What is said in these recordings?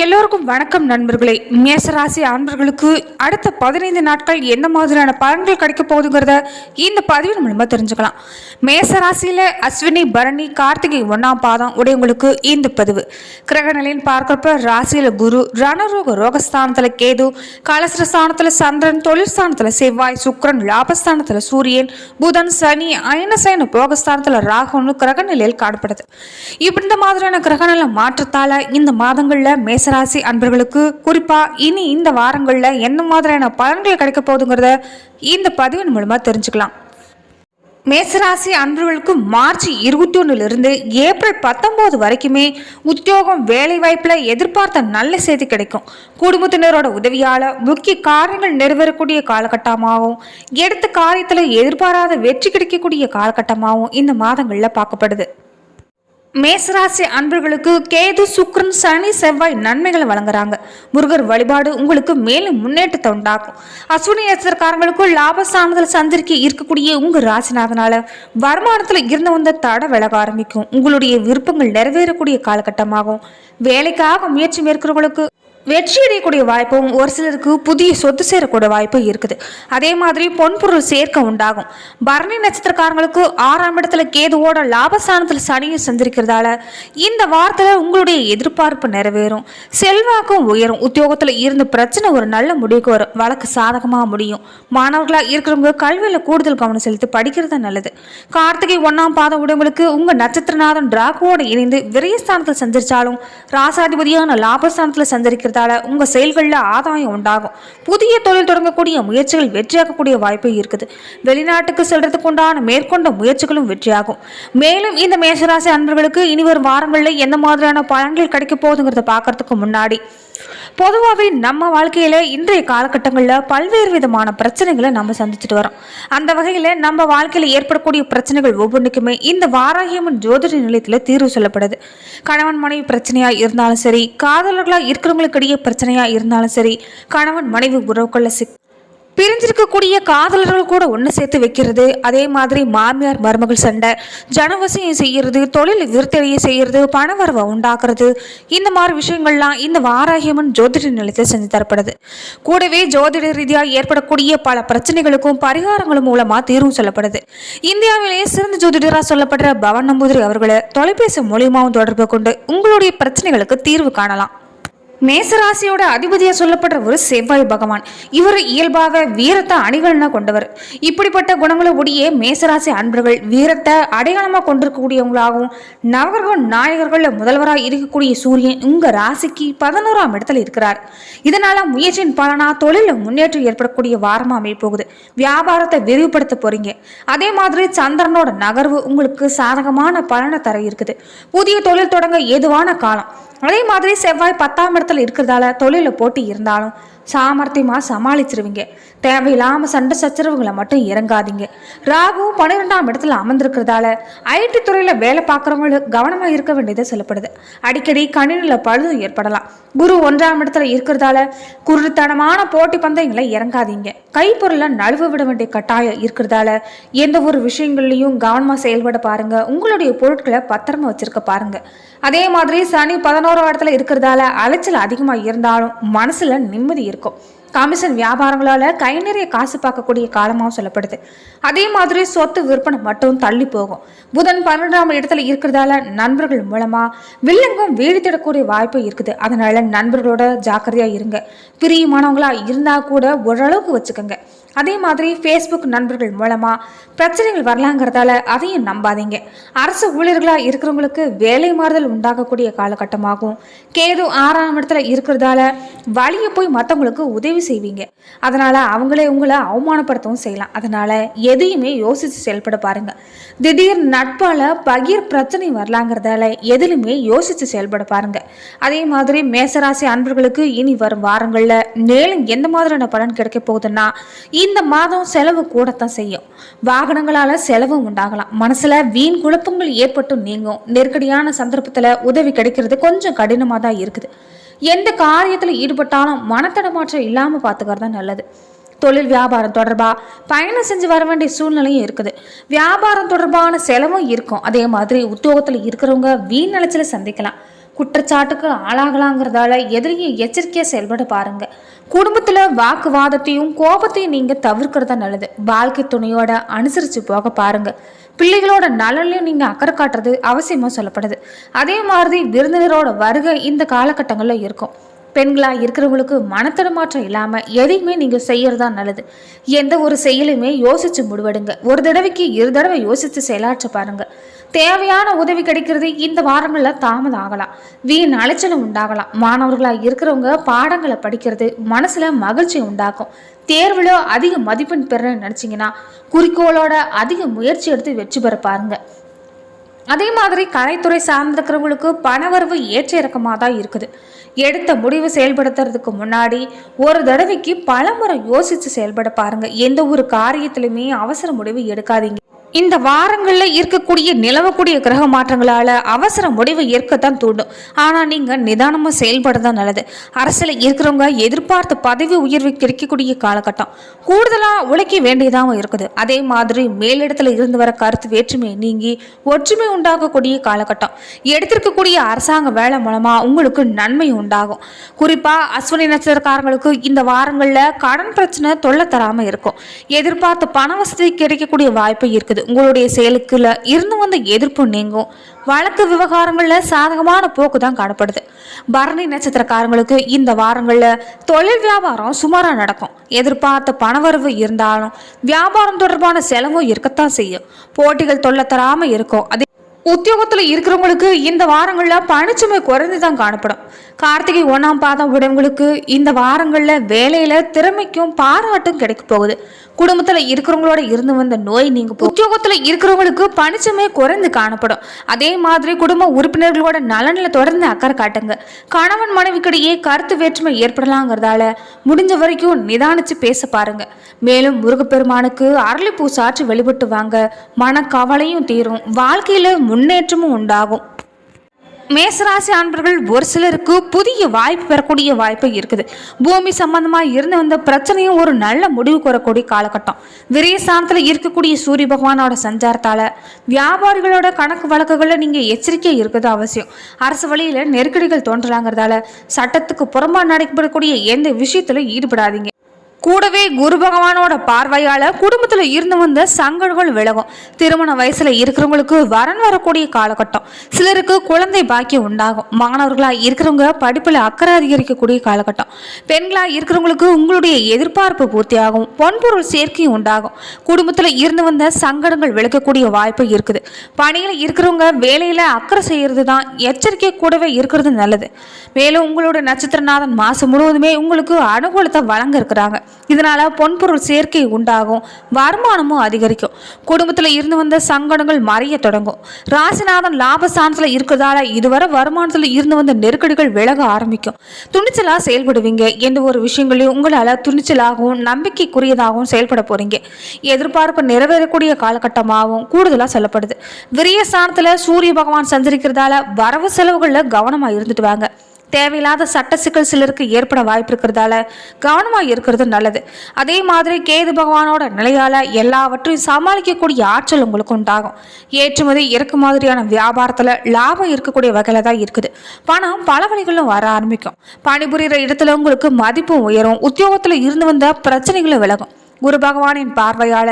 எல்லோருக்கும் வணக்கம் நண்பர்களே. மேசராசி ஆண்பர்களுக்கு அடுத்த பதினைந்து நாட்கள் எந்த மாதிரியான பலன்கள் கிடைக்க போகுதுங்கிறத இந்த பதிவின் நம்ம தெரிஞ்சுக்கலாம். மேசராசியில் அஸ்வினி பரணி கார்த்திகை ஒன்றாம் பாதம் உடையவங்களுக்கு இந்த பதிவு. கிரகநிலைன்னு பார்க்குறப்ப ராசியில் குரு ரணரோக ரோகஸ்தானத்தில் கேது கலசர ஸ்தானத்தில் சந்திரன் தொழிற்சானத்தில் செவ்வாய் சுக்கரன் லாபஸ்தானத்தில் சூரியன் புதன் சனி அயனசயன போகஸ்தானத்தில் ராகுன்னு கிரகநிலையில் காணப்படுது. இப்படி இந்த மாதிரியான கிரகநிலை மாற்றத்தால் இந்த மாதங்களில் மேச மேசராசி அன்பர்களுக்கு குறிப்பா இனி இந்த வாரங்களில் என்ன மாதிரியான பலன்கள் கிடைக்க போகுதுங்கிறத இந்த பதிவின் மூலமா தெரிஞ்சுக்கலாம். மேசராசி அன்பர்களுக்கு மார்ச் இருபத்தி ஒன்றுலேருந்து ஏப்ரல் பத்தொம்போது வரைக்குமே உத்தியோகம் வேலைவாய்ப்பில் எதிர்பார்த்த நல்ல செய்தி கிடைக்கும். குடும்பத்தினரோட உதவியால் முக்கிய காரியங்கள் நிறைவேறக்கூடிய காலகட்டமாகவும் எடுத்த காரியத்தில் எதிர்பாராத வெற்றி கிடைக்கக்கூடிய காலகட்டமாகவும் இந்த மாதங்களில் பார்க்கப்படுது. மேசராசி அன்பர்களுக்கு கேது சுக்ரன் சனி செவ்வாய் நன்மைகளை வழங்குறாங்க. முருகர் வழிபாடு உங்களுக்கு மேலும் முன்னேற்றத்தை உண்டாக்கும். அஸ்வினி நட்சத்திரக்காரங்களுக்கும் லாபஸ்தானத்தில் சந்திரிக்க இருக்கக்கூடிய உங்க ராசிநாதனால வருமானத்தில் இருந்து வந்த தடை விலக ஆரம்பிக்கும். உங்களுடைய விருப்பங்கள் நிறைவேறக்கூடிய காலகட்டமாகும். வேலைக்காக முயற்சி மேற்கிறவங்களுக்கு வெற்றி அடையக்கூடிய வாய்ப்பும் ஒரு சிலருக்கு புதிய சொத்து சேரக்கூடிய வாய்ப்பும் இருக்குது. அதே மாதிரி பொன்பொருள் சேர்க்க உண்டாகும். பரணி நட்சத்திரக்காரங்களுக்கு ஆறாம் இடத்துல கேதுவோட லாபஸ்தானத்தில் சனியை சந்திருக்கிறதால இந்த வாரத்தில் உங்களுடைய எதிர்பார்ப்பு நிறைவேறும். செல்வாக்கும் உயரும். உத்தியோகத்தில் இருந்து பிரச்சனை ஒரு நல்ல முடிவுக்கு வரும். வழக்கு சாதகமாக முடியும். மாணவர்களாக இருக்கிறவங்க கல்வியில் கூடுதல் கவனம் செலுத்தி படிக்கிறது நல்லது. கார்த்திகை ஒன்றாம் பாதம் உடம்புகளுக்கு உங்கள் நட்சத்திரநாதன் ராகுவோடு இணைந்து விரயஸ்தானத்தில் சந்திரிச்சாலும் ராசாதிபதியான லாபஸ்தானத்தில் இருக்கிறதால உங்கள் செயல்களில் ஆதாயம் உண்டாகும். புதிய தொழில் தொடங்கக்கூடிய முயற்சிகள் வெற்றியாகக்கூடிய வாய்ப்பு இருக்குது. வெளிநாட்டுக்கு செல்றதுக்கு உண்டான மேற்கொண்ட முயற்சிகளும் வெற்றியாகும். மேலும் இந்த மேஷராசி அன்பர்களுக்கு இனி வரும் வாரங்களில் எந்த மாதிரியான பலன்கள் கிடைக்க போகுதுங்கிறத பார்க்கறதுக்கு முன்னாடி பொதுவாகவே நம்ம வாழ்க்கையில் இன்றைய காலகட்டங்களில் பல்வேறு விதமான பிரச்சனைகளை நம்ம சந்திச்சுட்டு வரோம் அந்த வகையில் நம்ம வாழ்க்கையில் ஏற்படக்கூடிய பிரச்சனைகள் ஒவ்வொன்றுக்குமே இந்த வாராகியம்மன் ஜோதிட நிலையத்தில் தீர்வு சொல்லப்படுது. கணவன் மனைவி பிரச்சனையாக இருந்தாலும் சரி காதலர்களாக இருக்கிறவங்களுக்கு இடையே பிரச்சனையாக இருந்தாலும் சரி கணவன் மனைவி உறவுக்குள்ள சிக் பிரிஞ்சிருக்கக்கூடிய காதலர்கள் கூட ஒன்று சேர்த்து வைக்கிறது. அதே மாதிரி மாமியார் மருமகள் சண்டை ஜனவசியம் செய்கிறது தொழில் விருத்தடைய செய்கிறது பணவரவை உண்டாக்குறது இந்த மாதிரி விஷயங்கள்லாம் இந்த வாராகியம்மன் ஜோதிட நிலையத்தில் செஞ்சு தரப்படுது. கூடவே ஜோதிட ரீதியாக ஏற்படக்கூடிய பல பிரச்சனைகளுக்கும் பரிகாரங்களும் மூலமாக தீர்வும் சொல்லப்படுது. இந்தியாவிலேயே சிறந்த ஜோதிடராக சொல்லப்படுற பவன் நம்பூதிரி அவர்களை தொலைபேசி மூலியமாகவும் தொடர்பு கொண்டு உங்களுடைய பிரச்சனைகளுக்கு தீர்வு காணலாம். மேசராசியோட அதிபதியா சொல்லப்படுற ஒரு செவ்வாய் பகவான். இவர் இயல்பாக வீரத்தை அணிகலனா கொண்டவர். இப்படிப்பட்ட குணங்களை உடைய மேசராசி அன்பர்கள் வீரத்தை அடையாளமாக கொண்டிருக்கக்கூடியவங்களாகவும் நவகிரக நாயகர்கள் முதல்வராக இருக்கக்கூடிய சூரியன் உங்க ராசிக்கு பதினோராம் இடத்துல இருக்கிறார். இதனால முயற்சியின் பலனா தொழிலில் முன்னேற்றம் ஏற்படக்கூடிய வாரமா அமைப்போகுது வியாபாரத்தை விரிவுபடுத்த போறீங்க. அதே மாதிரி சந்திரனோட நகர்வு உங்களுக்கு சாதகமான பலனை தர இருக்குது. புதிய தொழில் தொடங்க ஏதுவான காலம். அதே மாதிரி செவ்வாய் பத்தாம் இடத்துல இருக்கிறதால தொழிலில் போட்டி இருந்தாலும் சாமர்த்தியமாக சமாளிச்சிருவீங்க. தேவையில்லாமல் சண்டை சச்சரவுகளை மட்டும் இறங்காதீங்க. ராகு பன்னிரெண்டாம் இடத்துல அமர்ந்திருக்கிறதால ஐடி துறையில் வேலை பார்க்குறவங்களுக்கு கவனமாக இருக்க வேண்டியது சொல்லப்படுது. அடிக்கடி கணினியில் பழுது ஏற்படலாம். குரு ஒன்றாம் இடத்துல இருக்கிறதால குருத்தனமான போட்டி பந்தயங்களை இறங்காதீங்க. கைப்பொருளை நழுவ விட வேண்டிய கட்டாயம் இருக்கிறதால எந்த ஒரு விஷயங்கள்லையும் கவனமாக செயல்பட பாருங்க. உங்களுடைய பொருட்களை பத்திரமா வச்சிருக்க பாருங்க. அதே மாதிரி சனி பதினோராம் இடத்துல இருக்கிறதால அலைச்சல் அதிகமாக இருந்தாலும் மனசில் நிம்மதி இருக்கும். கமிஷன் வியாபாரங்களால கை நிறைய காசு பார்க்கக்கூடிய காலமாகவும் சொல்லப்படுது. அதே மாதிரி சொத்து விற்பனை மட்டும் தள்ளி போகும். புதன் பன்னெண்டாம் இடத்துல இருக்கிறதால நண்பர்கள் மூலமா வில்லங்கம் வீடு தேடக்கூடிய வாய்ப்பு இருக்குது. அதனால நண்பர்களோட ஜாக்கிரதையாக இருங்க. பிரியமானவங்களாக இருந்தால் கூட ஓரளவுக்கு வச்சுக்கோங்க. அதே மாதிரி ஃபேஸ்புக் நண்பர்கள் மூலமாக பிரச்சனைகள் வரலாங்கிறதால அதையும் நம்பாதீங்க. அரசு ஊழியர்களாக இருக்கிறவங்களுக்கு வேலை மாறுதல் உண்டாகக்கூடிய காலகட்டமாகும். கேது ஆறாம் இடத்துல இருக்கிறதால வழியை போய் மற்றவங்களுக்கு உதவி செய்வீங்க. அதனால் அவங்களே உங்களை அவமானப்படுத்தவும் செய்யலாம். அதனால் எதையுமே யோசித்து செயல்பட பாருங்கள் திடீர் நட்பால் பகிர் பிரச்சனை வரலாங்கிறதால எதிலுமே யோசித்து செயல்பட பாருங்கள் அதே மாதிரி மேசராசி அன்பர்களுக்கு இனி வரும் வாரங்களில் மேலும் எந்த மாதிரியான பலன் கிடைக்க போகுதுன்னா இந்த மாதம் செலவு கூடத்தான் செய்யும். வாகனங்களால செலவு உண்டாகலாம். மனசுல வீண் குழப்பங்கள் ஏற்பட்டு நீங்கும். நெருக்கடியான சந்தர்ப்பத்துல உதவி கிடைக்கிறது கொஞ்சம் கடினமா தான் இருக்குது. எந்த காரியத்துல ஈடுபட்டாலும் மனத்தடமாற்றம் இல்லாம பாத்துக்கிறது தான் நல்லது. தொழில் வியாபாரம் தொடர்பாக பயணம் செஞ்சு வர வேண்டிய சூழ்நிலையும் இருக்குது. வியாபாரம் தொடர்பான செலவும் இருக்கும். அதே மாதிரி உத்தியோகத்தில் இருக்கிறவங்க வீண் அலைச்சலை சந்திக்கலாம். குற்றச்சாட்டுக்கு ஆளாகலாங்கிறதால எதிரியை எச்சரிக்கையாக செயல்பட பாருங்க. குடும்பத்தில் வாக்குவாதத்தையும் கோபத்தையும் நீங்கள் தவிர்க்கிறதா நல்லது. வாழ்க்கை துணையோட அனுசரித்து போக பாருங்க. பிள்ளைகளோட நலன்லையும் நீங்கள் அக்கறை காட்டுறது அவசியமாக சொல்லப்படுது. அதே மாதிரி விருந்தினரோட வருகை இந்த காலகட்டங்களில் இருக்கும். பெண்களாக இருக்கிறவங்களுக்கு மனத்தடமாற்றம் இல்லாமல் எதையுமே நீங்கள் செய்யறதா நல்லது. எந்த ஒரு செயலுமே யோசித்து முடிவெடுங்க. ஒரு தடவைக்கு இரு தடவை யோசித்து செயலாற்ற பாருங்கள் தேவையான உதவி கிடைக்கிறது இந்த வாரங்களில் தாமதம் ஆகலாம் வீண் அலைச்சலும் உண்டாகலாம். மாணவர்களாக இருக்கிறவங்க பாடங்களை படிக்கிறது மனசில் மகிழ்ச்சி உண்டாக்கும். தேர்வில் அதிக மதிப்பெண் பெறணும்னு நினச்சிங்கன்னா குறிக்கோளோட அதிக முயற்சி எடுத்து வெற்றி பெற பாருங்க. அதே மாதிரி கலைத்துறை சார்ந்திருக்கிறவங்களுக்கு பணவரவு ஏற்ற இறக்கமாக தான் இருக்குது. எடுத்த முடிவு செயல்படுத்துறதுக்கு முன்னாடி ஒரு தடவைக்கு பலமுறை யோசித்து செயல்பட பாருங்கள் எந்த ஒரு காரியத்திலுமே அவசர முடிவு எடுக்காதீங்க. இந்த வாரங்களில் இருக்கக்கூடிய நிலவக்கூடிய கிரக மாற்றங்களால் அவசர முடிவு ஏற்கத்தான் தூண்டும். ஆனால் நீங்கள் நிதானமாக செயல்பட தான் நல்லது. அரசில் இருக்கிறவங்க எதிர்பார்த்த பதவி உயர்வு கிடைக்கக்கூடிய காலகட்டம். கூடுதலாக உழைக்க வேண்டியதாகவும் இருக்குது. அதே மாதிரி மேலிடத்தில் இருந்து வர கருத்து வேற்றுமை நீங்கி ஒற்றுமை உண்டாகக்கூடிய காலகட்டம். எடுத்திருக்கக்கூடிய அரசாங்க வேலை மூலமாக உங்களுக்கு நன்மை உண்டாகும். குறிப்பாக அஸ்வினி நட்சத்திரக்காரங்களுக்கு இந்த வாரங்களில் கடன் பிரச்சனை தொல்லை தராமல் இருக்கும். எதிர்பார்த்த பண வசதி கிடைக்கக்கூடிய வாய்ப்பு இருக்குது. உங்களுடைய செயலுக்குள்ள இருந்து வந்த எதிர்ப்பு நீங்கும். வழக்கு விவகாரங்களில் சாதகமான போக்கு தான் காணப்படுது. பரணி நட்சத்திரக்காரங்களுக்கு இந்த வாரங்களில் தொழில் வியாபாரம் சுமாராக நடக்கும். எதிர்பார்த்த பணவரவு இருந்தாலும் வியாபாரம் தொடர்பான செலவும் இருக்கத்தான் செய்யும். போட்டிகள் தொல்லை தராமல் இருக்கும். அதே உத்தியோகத்தில் இருக்கிறவங்களுக்கு இந்த வாரங்களில் பணிச்சுமை குறைந்து தான் காணப்படும். கார்த்திகை ஒன்றாம் பாதம் உடையவங்களுக்கு இந்த வாரங்களில் வேலையில் திறமைக்கும் பாராட்டும் கிடைக்க போகுது. குடும்பத்தில் இருக்கிறவங்களோட இருந்து வந்த நோய் நீங்க உத்தியோகத்தில் இருக்கிறவங்களுக்கு பணிச்சமே குறைந்து காணப்படும். அதே மாதிரி குடும்ப உறுப்பினர்களோட நலனில் தொடர்ந்து அக்கறை காட்டுங்க. கணவன் மனைவிக்கிடையே கருத்து வேற்றுமை ஏற்படலாங்கிறதால முடிஞ்ச வரைக்கும் நிதானிச்சு பேச பாருங்க. மேலும் முருகப்பெருமானுக்கு அரளிப்பூ சாற்றி வழிபட்டு வாங்க மனக்கவலையும் தீரும். வாழ்க்கையில முன்னேற்றமும் உண்டாகும். மேசராசி அன்பர்கள் ஒரு சிலருக்கு புதிய வாய்ப்பு பெறக்கூடிய வாய்ப்பு இருக்குது. பூமி சம்பந்தமாக இருந்து வந்த பிரச்சனையும் ஒரு நல்ல முடிவுக்கு வரக்கூடிய காலகட்டம். விரிய ஸ்தானத்தில் இருக்கக்கூடிய சூரிய பகவானோட சஞ்சாரத்தால் வியாபாரிகளோட கணக்கு வழக்குகளில் நீங்கள் எச்சரிக்கை இருக்கிறது அவசியம். அரசு வழியில் நெருக்கடிகள் தோன்றலாங்கிறதால சட்டத்துக்கு புறம்பா நடைபெறக்கூடிய எந்த விஷயத்திலும் ஈடுபடாதீங்க. கூடவே குரு பகவானோட பார்வையால் குடும்பத்தில் இருந்து வந்த சங்கடங்கள் விலகும். திருமண வயசில் இருக்கிறவங்களுக்கு வரன் வரக்கூடிய காலகட்டம். சிலருக்கு குழந்தை பாக்கியம் உண்டாகும். மாணவர்களாக இருக்கிறவங்க படிப்பில் அக்கறை அதிகரிக்கக்கூடிய காலகட்டம். பெண்களாக இருக்கிறவங்களுக்கு உங்களுடைய எதிர்பார்ப்பு பூர்த்தியாகும். பொன்பொருள் சேர்க்கையும் உண்டாகும். குடும்பத்தில் இருந்து வந்த சங்கடங்கள் விளக்கக்கூடிய வாய்ப்பு இருக்குது. பணியில் இருக்கிறவங்க வேலையில் அக்கறை செய்கிறது தான் எச்சரிக்கை கூடவே இருக்கிறது நல்லது. மேலும் உங்களோட நட்சத்திரநாதன் மாசம் முழுவதுமே உங்களுக்கு அனுகூலத்தை வழங்க இருக்கிறாங்க. இதனால் பொன்பொருள் சேர்க்கை உண்டாகும் வருமானமும் அதிகரிக்கும். குடும்பத்தில் இருந்து வந்த சங்கடங்கள் மறைய தொடங்கும். ராசிநாதன் லாபஸ்தானத்தில் இருக்கிறதால இதுவரை வருமானத்தில் இருந்து வந்த நெருக்கடிகள் விலக ஆரம்பிக்கும். துணிச்சலாக செயல்படுவீங்க எந்த ஒரு விஷயங்களையும் உங்களால் துணிச்சலாகவும் நம்பிக்கைக்குரியதாகவும் செயல்பட போகிறீங்க எதிர்பார்ப்பு நிறைவேறக்கூடிய காலகட்டமாகவும் கூடுதலாக சொல்லப்படுது. விரிய ஸ்தானத்தில் சூரிய பகவான் சஞ்சரிக்கிறதால வரவு செலவுகளில் கவனமாக இருந்துட்டு வாங்க. தேவையில்லாத சட்ட சிக்கல் சிலருக்கு ஏற்பட வாய்ப்பு இருக்கிறதால கவனமாக இருக்கிறது நல்லது. அதே மாதிரி கேது பகவானோட நிலையால் எல்லாவற்றையும் சமாளிக்கக்கூடிய ஆற்றல் உங்களுக்கு உண்டாகும். ஏற்றுமதி இறக்கு மாதிரியான வியாபாரத்தில் லாபம் இருக்கக்கூடிய வகையில் தான் இருக்குது. பணம் பல வழிகளும் வர ஆரம்பிக்கும். பணிபுரிகிற இடத்துல உங்களுக்கு மதிப்பும் உயரும். உத்தியோகத்தில் இருந்து வந்த பிரச்சனைகளும் விலகும். குரு பகவானின் பார்வையால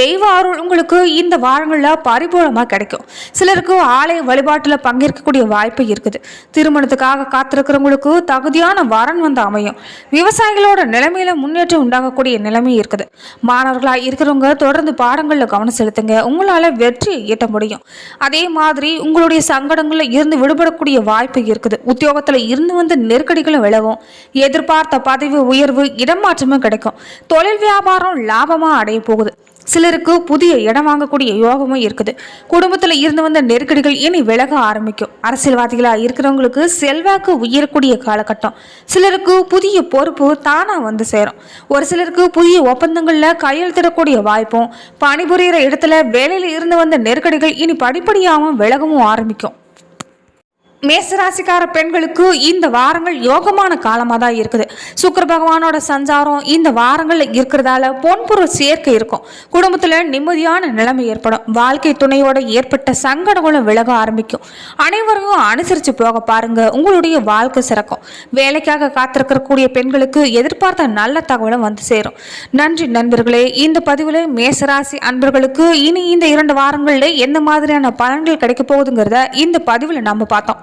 தெய்வ அருள் உங்களுக்கு இந்த வாரங்களில் பரிபூர்ணமாக கிடைக்கும். சிலருக்கு ஆலய வழிபாட்டில் பங்கேற்கக்கூடிய வாய்ப்பு இருக்குது. திருமணத்துக்காக காத்திருக்கிறவங்களுக்கு தகுதியான வரன் வந்து அமையும். விவசாயிகளோட நிலைமையில முன்னேற்றம் உண்டாகக்கூடிய நிலைமை இருக்குது. மாணவர்களாக இருக்கிறவங்க தொடர்ந்து பாடங்களில் கவனம் செலுத்துங்க. உங்களால் வெற்றி ஈட்ட முடியும். அதே மாதிரி உங்களுடைய சங்கடங்களில் இருந்து விடுபடக்கூடிய வாய்ப்பு இருக்குது. உத்தியோகத்தில் இருந்து வந்து நெருக்கடிகளும் விலகும். எதிர்பார்த்த பதவி உயர்வு இடமாற்றமும் கிடைக்கும். தொழில் வியாபாரம் லாபமாக அடைய போகுது. சிலருக்கு புதிய இடம் வாங்கக்கூடிய யோகமும் இருக்குது. குடும்பத்தில் இருந்து வந்த நெருக்கடிகள் இனி விலக ஆரம்பிக்கும். அரசியல்வாதிகளாக இருக்கிறவங்களுக்கு செல்வாக்கு உயரக்கூடிய காலகட்டம். சிலருக்கு புதிய பொறுப்பு தானாக வந்து சேரும். ஒரு சிலருக்கு புதிய ஒப்பந்தங்களில் கையெழுத்திடக்கூடிய வாய்ப்பும் பணிபுரிகிற இடத்துல வேலையில் இருந்து வந்த நெருக்கடிகள் இனி படிப்படியாகவும் விலகவும் ஆரம்பிக்கும். மேசராசிக்கார பெண்களுக்கு இந்த வாரங்கள் யோகமான காலமாக தான் இருக்குது. சுக்கர பகவானோட சஞ்சாரம் இந்த வாரங்களில் இருக்கிறதால பொன்பொருள் சேர்க்கை இருக்கும். குடும்பத்தில் நிம்மதியான நிலைமை ஏற்படும். வாழ்க்கை துணையோட ஏற்பட்ட சங்கடங்களும் விலக ஆரம்பிக்கும். அனைவரையும் அனுசரித்து போக பாருங்க. உங்களுடைய வாழ்க்கை சிறக்கும். வேலைக்காக காத்திருக்கக்கூடிய பெண்களுக்கு எதிர்பார்த்த நல்ல தகவலும் வந்து சேரும். நன்றி நண்பர்களே. இந்த பதிவில் மேசராசி அன்பர்களுக்கு இனி இந்த இரண்டு வாரங்களில் எந்த மாதிரியான பலன்கள் கிடைக்க போகுதுங்கிறத இந்த பதிவில் நம்ம பார்த்தோம்.